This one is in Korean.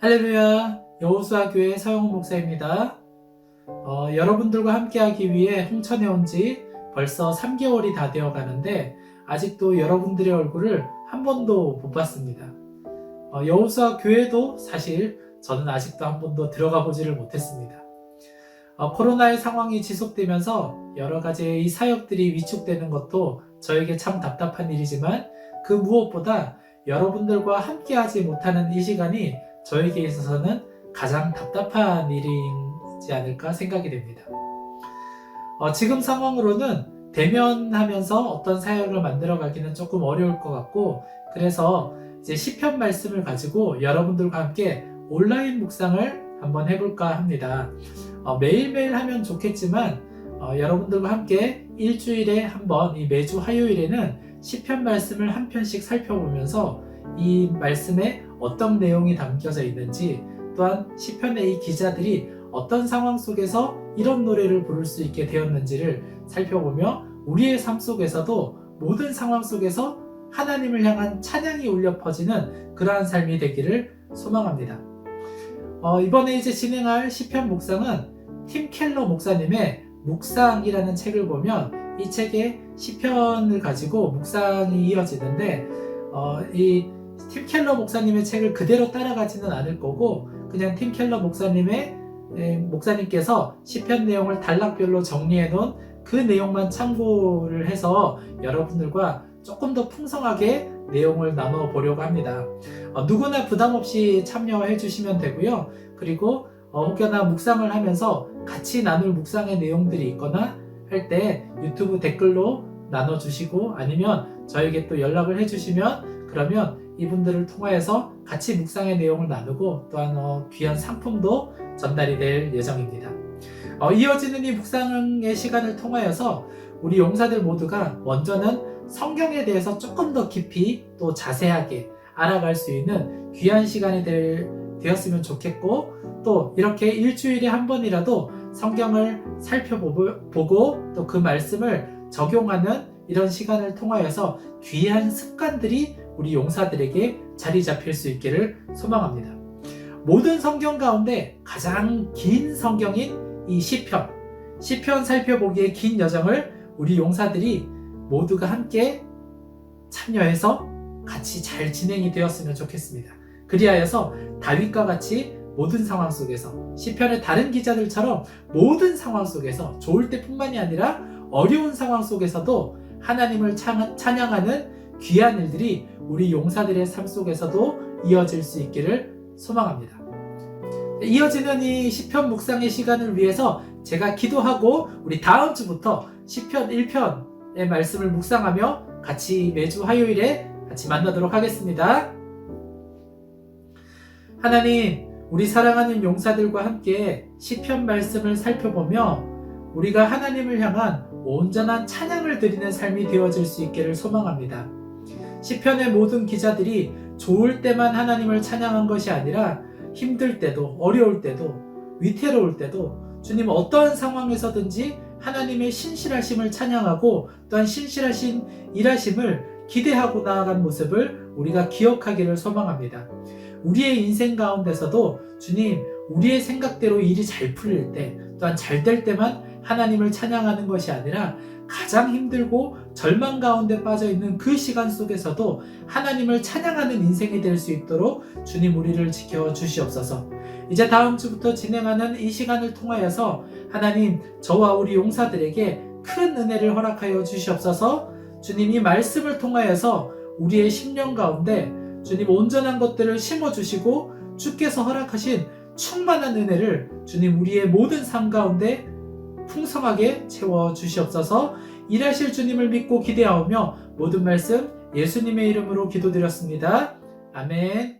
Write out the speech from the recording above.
할렐루야 여호수아 교회 서영훈 목사입니다. 어, 여러분들과 함께하기 위해 홍천에 온 지 벌써 3개월이 다 되어 가는데 아직도 여러분들의 얼굴을 한 번도 못 봤습니다. 어, 여호수아 교회도 사실 저는 아직도 한 번도 들어가 보지를 못했습니다. 어, 코로나의 상황이 지속되면서 여러 가지의 이 사역들이 위축되는 것도 저에게 참 답답한 일이지만 그 무엇보다 여러분들과 함께하지 못하는 이 시간이 저에게 있어서는 가장 답답한 일이지 않을까 생각이 됩니다. 어, 지금 상황으로는 대면하면서 어떤 사역을 만들어 가기는 조금 어려울 것 같고 그래서 이제 시편 말씀을 가지고 여러분들과 함께 온라인 묵상을 한번 해볼까 합니다. 어, 매일매일 하면 좋겠지만 어, 여러분들과 함께 일주일에 한 번 이 매주 화요일에는 시편 말씀을 한 편씩 살펴보면서 이 말씀에 어떤 내용이 담겨져 있는지 또한 시편의 이 기자들이 어떤 상황 속에서 이런 노래를 부를 수 있게 되었는지를 살펴보며 우리의 삶 속에서도 모든 상황 속에서 하나님을 향한 찬양이 울려 퍼지는 그러한 삶이 되기를 소망합니다. 어, 이번에 이제 진행할 시편 묵상은 팀 켈러 목사님의 묵상이라는 책을 보면 이 책에 시편을 가지고 묵상이 이어지는데 어, 이 팀 켈러 목사님의 책을 그대로 따라가지는 않을 거고 그냥 팀 켈러 목사님의 에, 목사님께서 시편 내용을 단락별로 정리해 놓은 그 내용만 참고를 해서 여러분들과 조금 더 풍성하게 내용을 나눠 보려고 합니다. 어, 누구나 부담 없이 참여해 주시면 되고요. 그리고 어, 혹여나 묵상을 하면서 같이 나눌 묵상의 내용들이 있거나 할 때 유튜브 댓글로 나눠 주시고 아니면 저에게 또 연락을 해 주시면 그러면 이분들을 통하여서 같이 묵상의 내용을 나누고 또한 어, 귀한 상품도 전달이 될 예정입니다. 어, 이어지는 이 묵상의 시간을 통하여서 우리 용사들 모두가 먼저는 성경에 대해서 조금 더 깊이 또 자세하게 알아갈 수 있는 귀한 시간이 될, 되었으면 좋겠고 또 이렇게 일주일에 한 번이라도 성경을 살펴보고 또 그 말씀을 적용하는 이런 시간을 통하여서 귀한 습관들이 우리 용사들에게 자리 잡힐 수 있기를 소망합니다. 모든 성경 가운데 가장 긴 성경인 이 시편, 시편 살펴보기에 긴 여정을 우리 용사들이 모두가 함께 참여해서 같이 잘 진행이 되었으면 좋겠습니다. 그리하여서 다윗과 같이 모든 상황 속에서 시편의 다른 기자들처럼 모든 상황 속에서 좋을 때뿐만이 아니라 어려운 상황 속에서도 하나님을 찬양하는 귀한 일들이 우리 용사들의 삶 속에서도 이어질 수 있기를 소망합니다. 이어지는 이 시편 묵상의 시간을 위해서 제가 기도하고 우리 다음 주부터 시편 1편의 말씀을 묵상하며 같이 매주 화요일에 같이 만나도록 하겠습니다. 하나님, 우리 사랑하는 용사들과 함께 시편 말씀을 살펴보며 우리가 하나님을 향한 온전한 찬양을 드리는 삶이 되어질 수 있기를 소망합니다. 시편의 모든 기자들이 좋을 때만 하나님을 찬양한 것이 아니라 힘들 때도 어려울 때도 위태로울 때도 주님 어떠한 상황에서든지 하나님의 신실하심을 찬양하고 또한 신실하신 일하심을 기대하고 나아간 모습을 우리가 기억하기를 소망합니다. 우리의 인생 가운데서도 주님, 우리의 생각대로 일이 잘 풀릴 때, 또한 잘 될 때만 하나님을 찬양하는 것이 아니라 가장 힘들고 절망 가운데 빠져 있는 그 시간 속에서도 하나님을 찬양하는 인생이 될 수 있도록 주님 우리를 지켜 주시옵소서. 이제 다음 주부터 진행하는 이 시간을 통하여서 하나님 저와 우리 용사들에게 큰 은혜를 허락하여 주시옵소서. 주님 이 말씀을 통하여서 우리의 심령 가운데 주님 온전한 것들을 심어 주시고 주께서 허락하신 충만한 은혜를 주님 우리의 모든 삶 가운데 풍성하게 채워 주시옵소서. 일하실 주님을 믿고 기대하오며 모든 말씀 예수님의 이름으로 기도드렸습니다. 아멘.